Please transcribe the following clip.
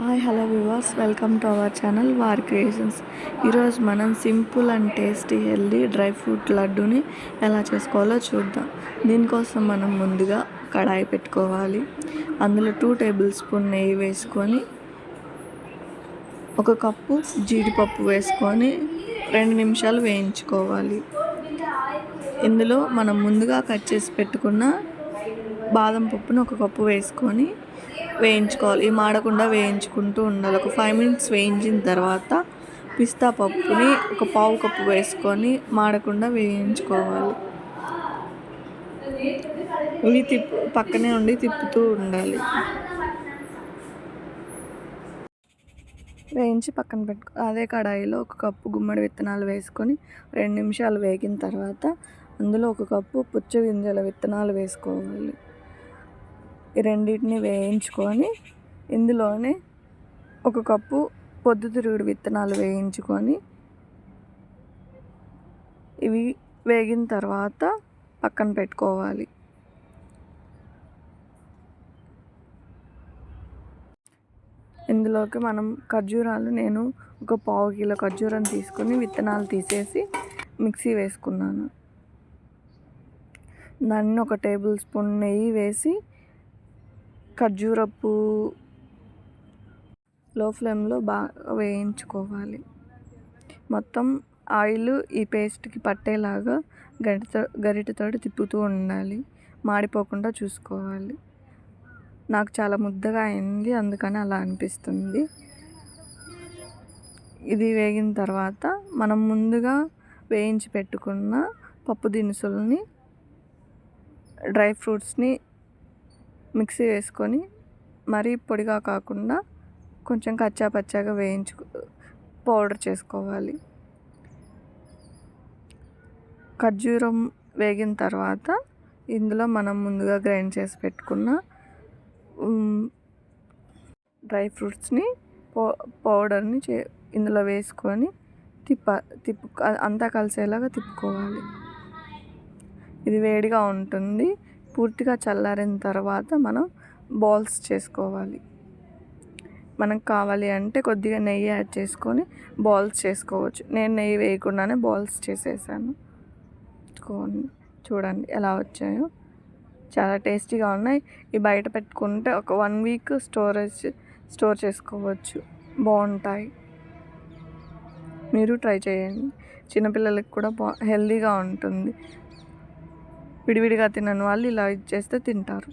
Hi hello viewers welcome to our channel war creations ఈరోజు మనం simple and tasty healthy dry fruit లడ్డూని ఎలా చేసుకోవాలో చూద్దాం. దీనికోసం మనం ముందుగా కడాయి పెట్టుకోవాలి. అందులో టూ టేబుల్ స్పూన్ నెయ్యి వేసుకొని ఒక కప్పు జీడిపప్పు వేసుకొని రెండు నిమిషాలు వేయించుకోవాలి. ఇందులో మనం ముందుగా కట్ చేసి పెట్టుకున్న బాదం పప్పును ఒక కప్పు వేసుకొని వేయించుకోవాలి. ఈ మాడకుండా వేయించుకుంటూ ఉండాలి. ఒక ఫైవ్ మినిట్స్ వేయించిన తర్వాత పిస్తా పప్పుని ఒక పావు కప్పు వేసుకొని మాడకుండా వేయించుకోవాలి. ఇవి తిప్పు పక్కనే ఉండి తిప్పుతూ ఉండాలి. వేయించి పక్కన పెట్టుకో అదే కడాయిలో ఒక కప్పు గుమ్మడి విత్తనాలు వేసుకొని రెండు నిమిషాలు వేగిన తర్వాత అందులో ఒక కప్పు పుచ్చ గింజల విత్తనాలు వేసుకోవాలి. ఈ రెండింటిని వేయించుకొని ఇందులోనే ఒక కప్పు పొద్దుతిరుగుడు విత్తనాలు వేయించుకొని ఇవి వేగిన తర్వాత పక్కన పెట్టుకోవాలి. ఇందులోకి మనం ఖర్జూరాలు నేను ఒక పావు కిలో ఖర్జూరం తీసుకొని విత్తనాలు తీసేసి మిక్సీ వేసుకున్నాను. దాన్ని ఒక టేబుల్ స్పూన్ నెయ్యి వేసి ఖర్జూరపు లో ఫ్లేమ్లో బాగా వేయించుకోవాలి. మొత్తం ఆయిల్ ఈ పేస్ట్కి పట్టేలాగా గరిటతో గరిటతో తిప్పుతూ ఉండాలి. మాడిపోకుండా చూసుకోవాలి. నాకు చాలా ముద్దగా అయింది అందుకని అలా అనిపిస్తుంది. ఇది వేగిన తర్వాత మనం ముందుగా వేయించి పెట్టుకున్న పప్పు దినుసుల్ని డ్రై ఫ్రూట్స్ని మిక్సీ వేసుకొని మరీ పొడిగా కాకుండా కొంచెం కచ్చా పచ్చాగా వేయించు పౌడర్ చేసుకోవాలి. ఖర్జూరం వేగిన తర్వాత ఇందులో మనం ముందుగా గ్రైండ్ చేసి పెట్టుకున్న డ్రై ఫ్రూట్స్ని పౌ పౌడర్ని చే ఇందులో వేసుకొని తిప్ప తిప్పు అంతా కలిసేలాగా తిప్పుకోవాలి. ఇది వేడిగా ఉంటుంది. పూర్తిగా చల్లారిన తర్వాత మనం బాల్స్ చేసుకోవాలి. మనకు కావాలి అంటే కొద్దిగా నెయ్యి యాడ్ చేసుకొని బాల్స్ చేసుకోవచ్చు. నేను నెయ్యి వేయకుండానే బాల్స్ చేసేసాను. చూడండి ఎలా వచ్చాయో. చాలా టేస్టీగా ఉన్నాయి. ఇవి బయట పెట్టుకుంటే ఒక వన్ వీక్ స్టోరేజ్ స్టోర్ చేసుకోవచ్చు. బాగుంటాయి. మీరు ట్రై చేయండి. చిన్నపిల్లలకి కూడా బా హెల్దీగా ఉంటుంది. విడివిడిగా తినని వాళ్ళు ఇలా చేస్తే తింటారు.